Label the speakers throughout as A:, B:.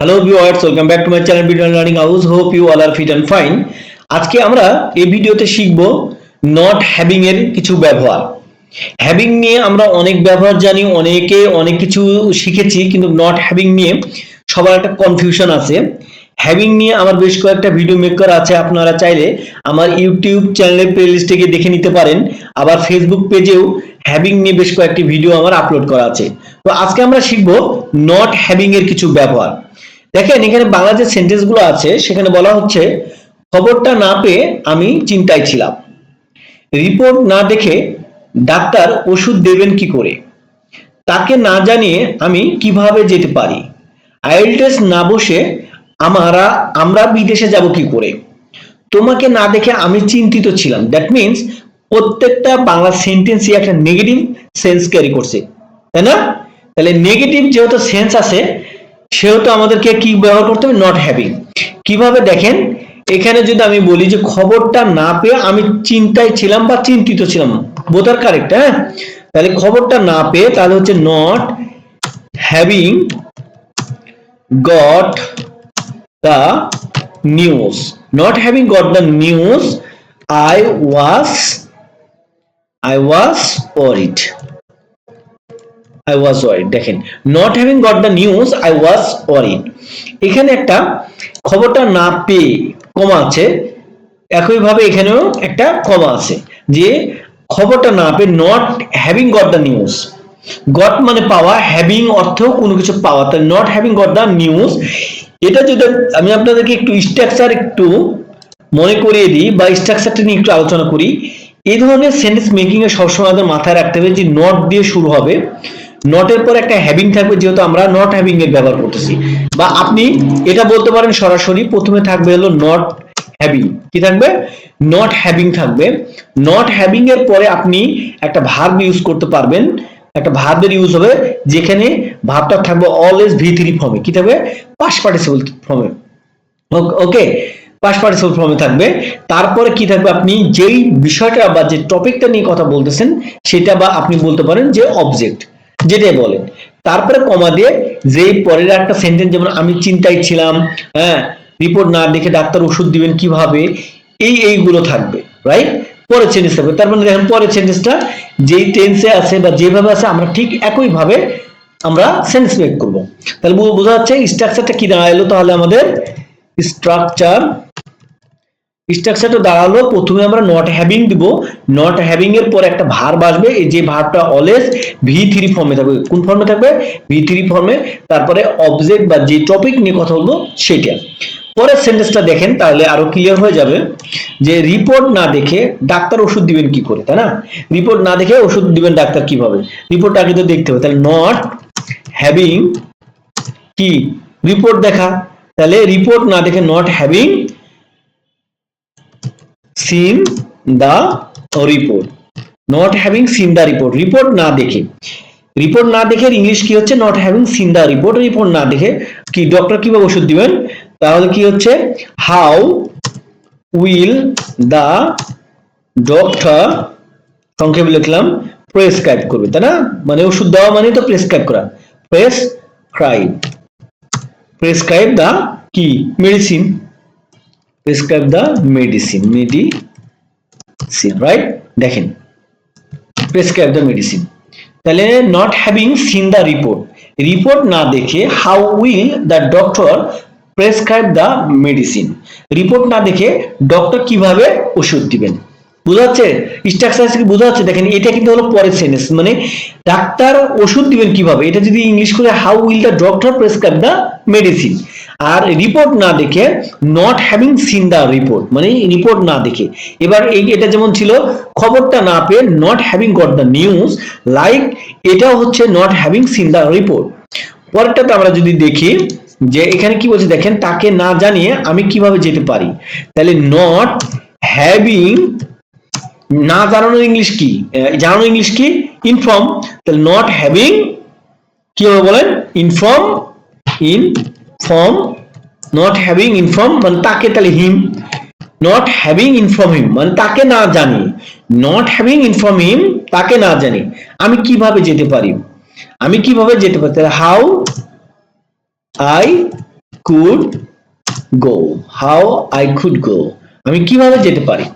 A: Hello viewers welcome back to my channel video learning house hope you all are fit and fine আজকে আমরা এই ভিডিওতে শিখব not having এর কিছু ব্যবহার। হ্যাভিং নিয়ে আমরা অনেক ব্যবহার জানি, অনেকে অনেক কিছু শিখেছি, কিন্তু নট হ্যাভিং নিয়ে সবার একটা কনফিউশন আছে। হ্যাভিং নিয়ে আমার বেশ কয়েকটা ভিডিও মেক করা আছে, আপনারা চাইলে আমার ইউটিউব চ্যানেলের প্লেলিস্টে গিয়ে দেখে নিতে পারেন। আবার ফেসবুক পেজেও হ্যাভিং নিয়ে বেশ কয়েকটি ভিডিও আমার আপলোড করা আছে। তো আজকে আমরা শিখব নট হ্যাভিং এর কিছু ব্যবহার। দেখেন, এখানে বাংলা যে সেন্টেন্সগুলো আছে, সেখানে বলা হচ্ছে, খবরটা না পেয়ে আমি চিন্তায় ছিলাম। রিপোর্ট না দেখে ডাক্তার ওষুধ দেবেন কি করে? তাকে না জানিয়ে আমি কীভাবে যেতে পারি? আইএল টেস্ট না বসে আমরা আমরা বিদেশে যাব কি করে? তোমাকে না দেখে আমি চিন্তিত ছিলাম। দ্যাট মিন্স প্রত্যেকটা বাংলা সেন্টেন্সই একটা নেগেটিভ সেন্স ক্যারি করছে, তাই না? তাহলে নেগেটিভ যেহেতু সেন্স আছে, সেহেতু আমাদেরকে কি ব্যবহার করতে হবে? নট হ্যাভিং কীভাবে দেখেন? এখানে যদি আমি বলি যে খবরটা না পেয়ে আমি চিন্তায় ছিলাম বা চিন্তিত ছিলাম বোধার কারেক্ট হ্যাঁ? তাহলে খবরটা না পেয়ে তাহলে হচ্ছে not having got the news not having got the news I was i was worried. I was worried. দেখেন, not having got the news, i was worried. এখানে একটা খবরটা না পেয়ে কমা আছে, একইভাবে এখানেও একটা কমা আছে, যে খবরটা না পেয়ে not having got the news got মানে পাওয়া হ্যাভিং অর্থেও কোনো কিছু পাওয়া তাই not having got the news এটা যদি আমি আপনাদেরকে একটু স্ট্রাকচার একটু মনে করিয়ে দিই বা স্ট্রাকচারটা নিয়ে একটু আলোচনা করি এই ধরনের সেন্টেন্স মেকিং এ সবসময় আমাদের মাথায় রাখতে হবে যে নট দিয়ে শুরু হবে। নটের পর একটা হ্যাভিং থাকবে, যেহেতু আমরা নট হ্যাভিং এর ব্যবহার করতেছি। বা আপনি এটা বলতে পারেন সরাসরি, প্রথমে থাকবে হলো নট হ্যাভিং কি থাকবে? নট হ্যাভিং থাকবে। নট হ্যাভিং এর পরে আপনি একটা ভার্ব ইউজ করতে পারবেন। একটা ভার্বের ইউজ হবে, যেখানে ভার্বটা থাকবে অলওয়েজ ভি থ্রি ফর্মে কি থাকবে? পাস পার্টিসিপল ফর্মে ওকে পাস পার্টিসিপল ফর্মে থাকবে। তারপরে কি থাকবে আপনি যেই বিষয়টা বা যে টপিকটা নিয়ে কথা বলতেছেন, সেটা বা আপনি বলতে পারেন যে অবজেক্ট যেটাই বলেন। তারপরে কমা দিয়ে যেই পরের একটা সেন্টেন্স যেমন আমি চিন্তায় ছিলাম হ্যাঁ রিপোর্ট না দেখে ডাক্তার ওষুধ দিবেন কীভাবে, এই এইগুলো থাকবে রাইট পরের সেন্টেন্স থাকবে। তার মানে দেখেন, পরের সেন্টেন্সটা যেই টেন্সে আছে বা যেভাবে আছে, আমরা ঠিক একই ভাবে আমরা সেন্স মেক করব। তাহলে বোঝা যাচ্ছে স্ট্রাকচারটা কি দাঁড়াল? তাহলে আমাদের স্ট্রাকচার স্ট্রাকচারটা দাঁড়াল, প্রথমে আমরা নট হ্যাভিং দিব। নট হ্যাভিং এর পর একটা ভার্ব আসবে, এই যে ভার্বটা অলওয়েজ ভি থ্রি ফর্মে থাকবে। কোন ফর্মে থাকবে? ভি থ্রি ফর্মে তারপরে অবজেক্ট বা যে টপিক নিয়ে কথা বলব, সেটা। পরের সেন্টেন্সটা দেখেন, তাহলে আরও ক্লিয়ার হয়ে যাবে যে রিপোর্ট না দেখে ডাক্তার ওষুধ দিবেন কি করে, তাই না? রিপোর্ট না দেখে ওষুধ দিবেন ডাক্তার কীভাবে? রিপোর্ট আগে তো দেখতে হবে। তাহলে নট হ্যাভিং কি? রিপোর্ট দেখা। তাহলে রিপোর্ট না দেখে not having seen the report not having seen the report report না দেখে। রিপোর্ট না দেখে ইংলিশ কি হচ্ছে? Not having seen the report report না দেখে কি ডক্টর কীভাবে ওষুধ দিবেন? তাহলে কি হচ্ছে? হাউ উইল দা ডক্টর সংক্ষেপে লিখলাম প্রেসক্রাইব করবে, তাই না? মানে ওষুধ দেওয়া মানে তো প্রেসক্রাইব করা। প্রেসক্রাইব প্রেসক্রাইব দা কি? Medicine prescribe the medicine medicine right দেখেন প্রেসক্রাইব দ্য মেডিসিন তাহলে not having seen the report report না দেখে how will the doctor prescribe the medicine report না দেখে ডক্টর কীভাবে ওষুধ দিবেন? বোঝা যাচ্ছে স্ট্রাকচার বোঝা যাচ্ছে দেখেন, এটা কিন্তু হলো পরের সেন্টেন্স মানে ডাক্তার ওষুধ দিবেন কীভাবে? এটা যদি ইংলিশ করে how will the doctor prescribe the medicine R report না দেখে not having seen the report মানে রিপোর্ট না দেখে। এবার এই এটা যেমন ছিল খবরটা না পেয়ে not having got the news like এটাও হচ্ছে not having seen the report পরেরটাতে আমরা যদি দেখি যে এখানে কি বলছে দেখেন তাকে না জানিয়ে আমি কীভাবে যেতে পারি? তাহলে নট হ্যাভিং না জানানোর ইংলিশ কি? আহ, জানানোর ইংলিশ কি? ইনফর্ম তাহলে নট হ্যাভিং কি বলেন? Inform inform not having inform মানে তাকে তাহলে him not having inform him মানে তাকে না জানি নট হ্যাভিং ইনফর্ম হিম তাকে না জানি আমি কীভাবে যেতে পারি আমি কীভাবে যেতে পারি তাহলে how I could go how I could go আমি কীভাবে যেতে পারি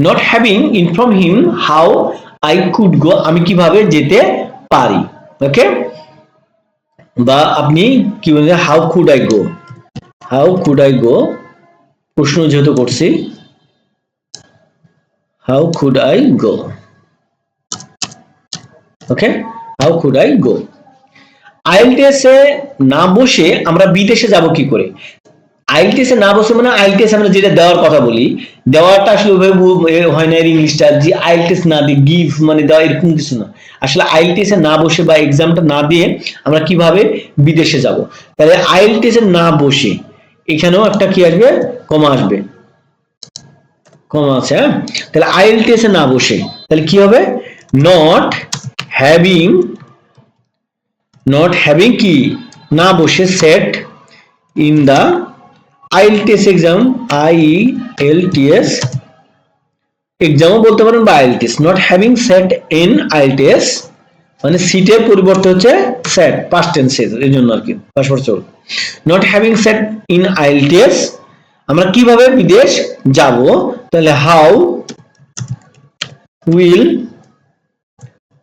A: not having inform him how I could go আমি কীভাবে যেতে পারি ওকে বা আপনি কি বলছেন how could I go how could I go প্রশ্ন যেহেতু করছি how could I go okay how could I go IELTS এ না বসে আমরা বিদেশে যাব কি করে? আইএলটিএস এ না বসে মানে আইএলটিএস আমরা যেটা দেওয়ার কথা বলি দেওয়াটা আসলে ওইভাবে হয় না এর ইংলিশটা, যে আইএলটিএস না দিয়ে গিভ মানে দেওয়া এরকম কিছু না। আসলে আইএলটিএস এ না বসে বা এক্সামটা না দিয়ে আমরা কীভাবে বিদেশে যাব? তাহলে আইএলটিএস এ না বসে এখানেও একটা কি আসবে? কমা আসবে। কমা আছে হ্যাঁ? তাহলে আইএলটিএস এ না বসে, তাহলে কি হবে? নট হ্যাভিং নট হ্যাভিং কি? না বসে sat in the IELTS exam I L T S এক্সামও বলতে পারেন বা IELTS not having sat in IELTS মানে সিটের পরিবর্তে হচ্ছে সেট পাস্ট টেন্সের এই জন্য আর কি পাসপোর্ট চল not having sat in IELTS আমরা কীভাবে বিদেশ যাব? তাহলে how will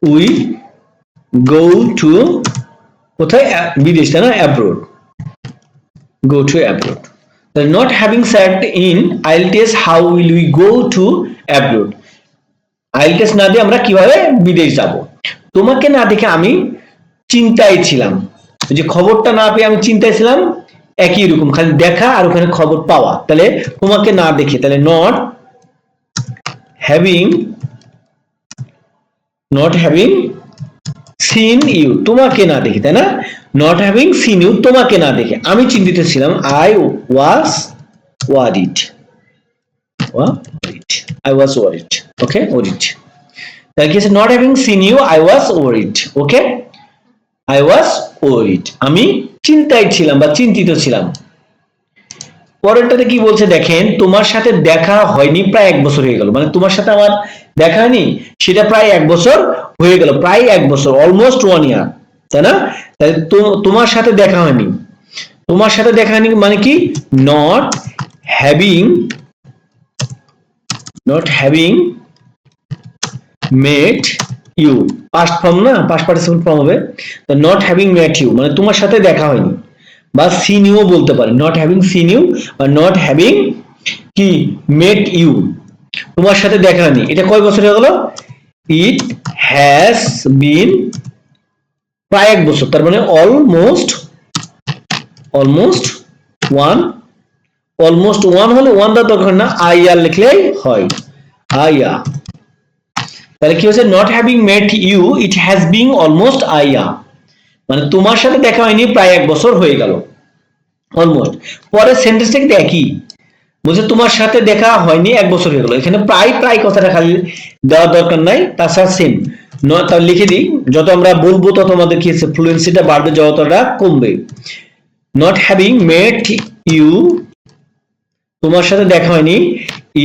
A: we go to কোথায়, বিদেশ, তাই না? Abroad go to abroad not having sat in IELTS how will we go to abroad IELTS না দিয়ে আমরা কীভাবে বিদেশ যাব। তোমাকে না দেখে আমি চিন্তায় ছিলাম। যে খবরটা না পেয়ে আমি চিন্তায় ছিলাম, একই রকম, খালি দেখা আর ওখানে খবর পাওয়া। তাহলে তোমাকে না দেখে, তাহলে not having not having seen you তোমাকে না দেখে, তাই না? নট হ্যাভিং সিন ইউ তোমাকে না দেখে। আমি চিন্তিত ছিলাম I was worried worried I was worried okay worried তাহলে কি আছে not having seen you I was worried okay I was worried আমি চিন্তায় ছিলাম বা চিন্তিত ছিলাম। পরেরটাতে কি বলছে, দেখেন, তোমার সাথে দেখা হয়নি, প্রায় এক বছর হয়ে গেল। মানে তোমার সাথে আমার দেখা হয়নি, সেটা প্রায় এক বছর হয়ে গেল, প্রায় এক বছর অলমোস্ট ওয়ান ইয়ার তাই না? তোমার সাথে দেখা হয়নি। তোমার সাথে দেখা হয়নি মানে কি? Not having not having met you past form না? পাস্ট পার্টিসিপল ফর্ম হবে। নট হ্যাভিং মেট ইউ মানে তোমার সাথে দেখা হয়নি। বা সিন ইউ বলতে পারে। নট হ্যাভিং সিন ইউ বা নট হ্যাভিং কি? মেট ইউ তোমার সাথে দেখা হয়নি। এটা কয় বছর হয়ে গেল? ইট হ্যাজ বিন প্রায় এক বছর, তার মানে almost almost one almost one হলে ওয়ান দা দরকার না আই আর লিখলেই হয় আইয়া তাহলে কি হচ্ছে not having met you it has being almost a year মানে তোমার সাথে দেখা হয়নি, প্রায় এক বছর হয়ে গেল। অলমোস্ট পরের সেন্টেন্সটা কিন্তু একই। বলছে, তোমার সাথে দেখা হয়নি, এক বছর হয়ে গেল। এখানে প্রায় প্রায় কথাটা খালি দেওয়ার দরকার নাই, তাছাড়া সেম তার লিখে দিই। যত আমরা বলব, তত আমাদের কি হচ্ছে ফ্লুয়েন্সিটা বাড়বে যতটা কমবে। নট হ্যাভিং মেট ইউ তোমার সাথে দেখা হয়নি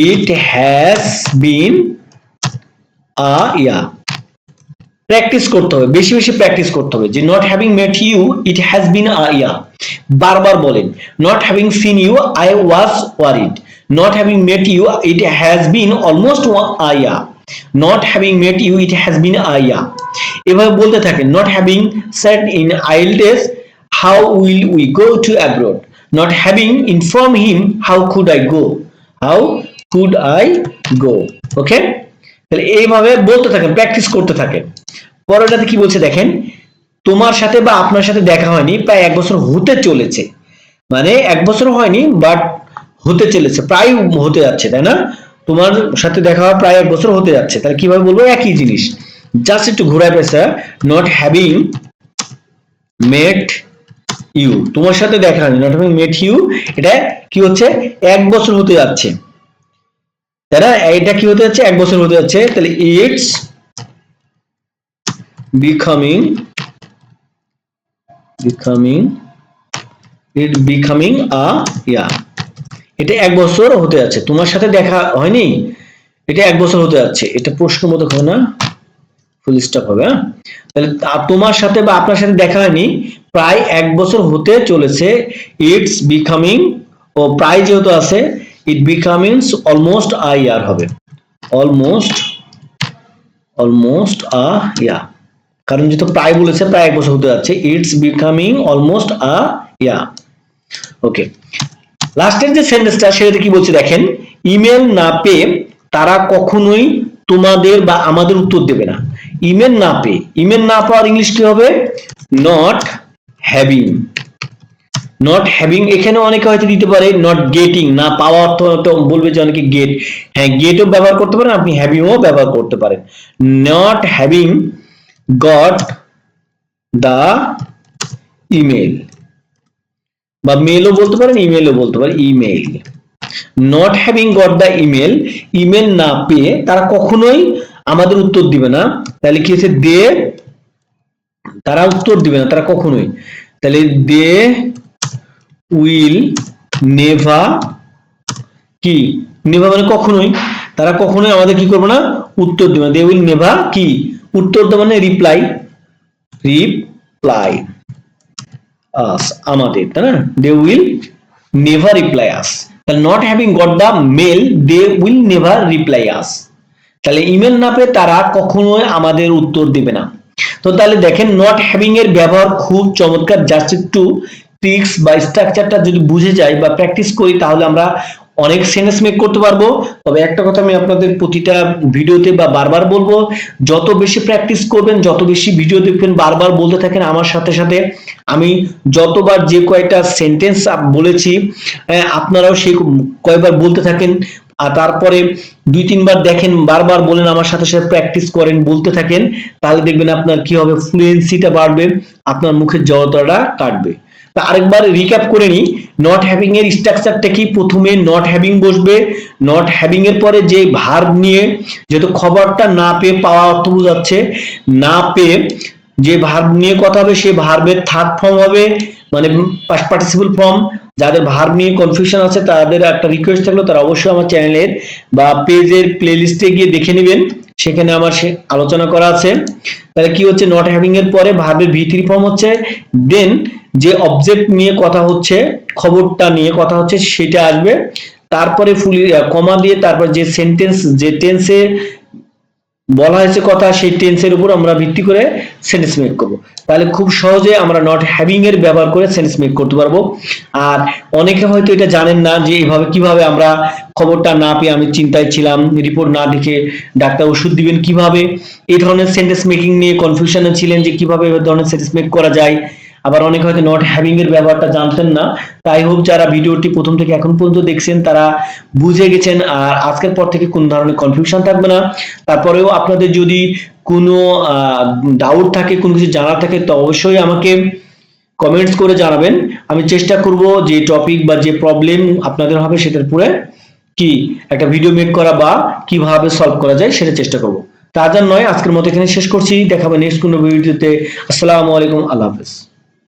A: ইট has been a yeah practice করতে হবে, বেশি বেশি প্র্যাকটিস করতে হবে। যে not having met you it has been a year বারবার বলেন not having seen you I was worried not having met you it has been almost a year not having met you it has been a year এভাবে বলতে থাকেন not having sat in IELTS how will we go to not having inform him how could I go how could I go okay তাহলে এইভাবে বলতে থাকেন practice করতে থাকেন। পরেরটাতে কি বলছে দেখেন, তোমার সাথে বা আপনার সাথে দেখা হয়নি, প্রায় এক বছর হতে চলেছে। মানে এক বছর হয়নি বাট হতে চলেছে, প্রায় হতে যাচ্ছে, তাই না? তোমার সাথে দেখা হওয়া প্রায় এক বছর হতে যাচ্ছে। তাহলে কীভাবে বলব? একই জিনিস। জাস্ট একটু ঘোরায় পেয়েছে নট হ্যাভিং মেট ইউ তোমার সাথে দেখা হয়নি। নট হ্যাভিং মেট ইউ এটা কি হচ্ছে? এক বছর হতে যাচ্ছে। না? এটা কি হতে যাচ্ছে? এক বছর হতে যাচ্ছে। তাহলে it's becoming becoming, it becoming a yeah এটা এক বছর হতে যাচ্ছে। তোমার সাথে দেখা হয়নি? এটা এক বছর হতে যাচ্ছে। এটা প্রশ্ন মতো হবে না। ফুল স্টপ হবে? তাহলে তোমার সাথে বা আপনার সাথে দেখা হয়নি, প্রায় এক বছর হতে চলেছে। ইটস বিকামিং ও প্রায় যেহেতু আছে ইট বিকামিংস অলমোস্ট আ ইয়ার হবে। অলমোস্ট অলমোস্ট আ ইয়া কারণ যেহেতু প্রায় বলেছে, প্রায় এক বছর হতে যাচ্ছে। It's becoming almost a year okay লাস্টের যে সেন্টেন্সটা, সেটাতে কি বলছে দেখেন, ইমেল না পেয়ে তারা কখনোই তোমাদের বা আমাদের উত্তর দেবে না। ইমেল না পেয়ে। ইমেল না পাওয়ার ইংলিশ কি হবে? নট হ্যাভিং নট হ্যাভিং এখানে অনেকে হয়তো দিতে পারে নট গেটিং না পাওয়া অর্থ বলবে যে অনেকে গেট হ্যাঁ গেটও ব্যবহার করতে পারেন, আপনি হ্যাভিংও ব্যবহার করতে পারেন। Not having got the email বা মেলও বলতে পারেন ইমেলও বলতে পারেন email not having got the email email না পেয়ে তারা কখনোই আমাদের উত্তর দিবে না। তাহলে কি হচ্ছে দে, তারা উত্তর দিবে না, তারা কখনোই। তাহলে দে উইল নেভা কি? নেভা মানে কখনোই। তারা কখনোই আমাদের কি করবে না? উত্তর দেবে না। দে উইল নেভা কি? উত্তর দেবে মানে রিপ্লাই রিপ্লাই আস আমাদের, তাই না? They will never reply us তাহলে not having got the mail they will never reply us তাহলে ইমেল না পেয়ে তারা কখনোই আমাদের উত্তর দিবে না। তো তাহলে দেখেন নট হ্যাভিং এর ব্যবহার খুব চমৎকার। জাস্ট একটু ট্রিক্স বা স্ট্রাকচারটা যদি বুঝে যাই বা প্র্যাকটিস করি, তাহলে আমরা অনেক সেন্টেন্স মেক করতে পারব। তবে একটা কথা আমি আপনাদের প্রতিটা ভিডিওতে বা বারবার বলব, যত বেশি প্র্যাকটিস করবেন, যত বেশি ভিডিও দেখবেন, বারবার বলতে থাকেন, আমার সাথে সাথে আমি যতবার যে কয়টা সেন্টেন্স বলেছি আপনারাও সেই কয়বার বলতে থাকেন। আর তারপরে দুই তিনবার দেখেন, বারবার বলেন, আমার সাথে সাথে প্র্যাকটিস করেন, বলতে থাকেন, তাহলে দেখবেন আপনার কি হবে ফ্লুয়েন্সিটা বাড়বে, আপনার মুখের জড়তাটা কাটবে। তা আরেকবার রিক্যাপ করে নিই। নট হ্যাভিং এর স্ট্রাকচারটা কি? প্রথমে নট হ্যাভিং বসবে। নট হ্যাভিং এর পরে যে ভার্ব নিয়ে যেহেতু খবরটা না পেয়ে পাওয়া অর্থ বোঝাচ্ছে, না পেয়ে যে ভার্ব নিয়ে কথা হবে সেই ভার্বের থার্ড ফর্ম হবে মানে পার্টিসিপল ফর্ম যাদের ভার্ব নিয়ে কনফিউশন আছে, তাদের একটা রিকোয়েস্ট থাকল, তারা অবশ্যই আমার চ্যানেলের বা পেজের প্লেলিস্টে গিয়ে দেখে নেবেন। সেখানে আমার সে আলোচনা করা আছে। তাহলে কি হচ্ছে? নট হ্যাভিং এর পরে ভাবে ভি থ্রি ফর্ম হচ্ছে। দেন যে অবজেক্ট নিয়ে কথা হচ্ছে, খবরটা নিয়ে কথা হচ্ছে, সেটা আসবে। তারপরে ফুলি কমা দিয়ে তারপর যে সেন্টেন্স যে টেন্সে বলা হয়েছে কথা সেই টেন্সের উপর আমরা ভিত্তি করে সেন্টেন্স মেক করব। তাহলে খুব সহজে আমরা নট হ্যাভিং এর ব্যবহার করে সেন্টেন্স মেক করতে পারব। আর অনেকে হয়তো এটা জানেন না যে এইভাবে কীভাবে আমরা খবরটা না পেয়ে আমি চিন্তায় ছিলাম রিপোর্ট না দেখে ডাক্তার ওষুধ দিবেন কীভাবে? এই ধরনের সেন্টেন্স মেকিং নিয়ে কনফিউশনে ছিলেন যে কীভাবে এই ধরনের সেন্টেন্স মেক করা যায়। আবার অনেকে হয়তো নট হ্যাভিং এর ব্যাপারটা জানতেন না। তাই হোক, যারা ভিডিওটি প্রথম থেকে এখন পর্যন্ত দেখছেন, তারা বুঝে গেছেন আর আজকের পর থেকে কোন ধরনের কনফিউশন থাকবে না। তারপরেও আপনাদের যদি কোনো ডাউট থাকে, কোনো কিছু জানার থাকে, তো অবশ্যই আমাকে কমেন্টস করে জানাবেন। আমি চেষ্টা করব যে টপিক বা যে প্রবলেম আপনাদের হবে সেটার উপরে কি একটা ভিডিও মেক করা বা কীভাবে সলভ করা যায় সেটা চেষ্টা করব। তাজা নয়, আজকের মতো এখানে শেষ করছি। দেখাবে নেক্সট কোনো ভিডিওতে আসসালামু আলাইকুম, আল্লাহ হাফেজ।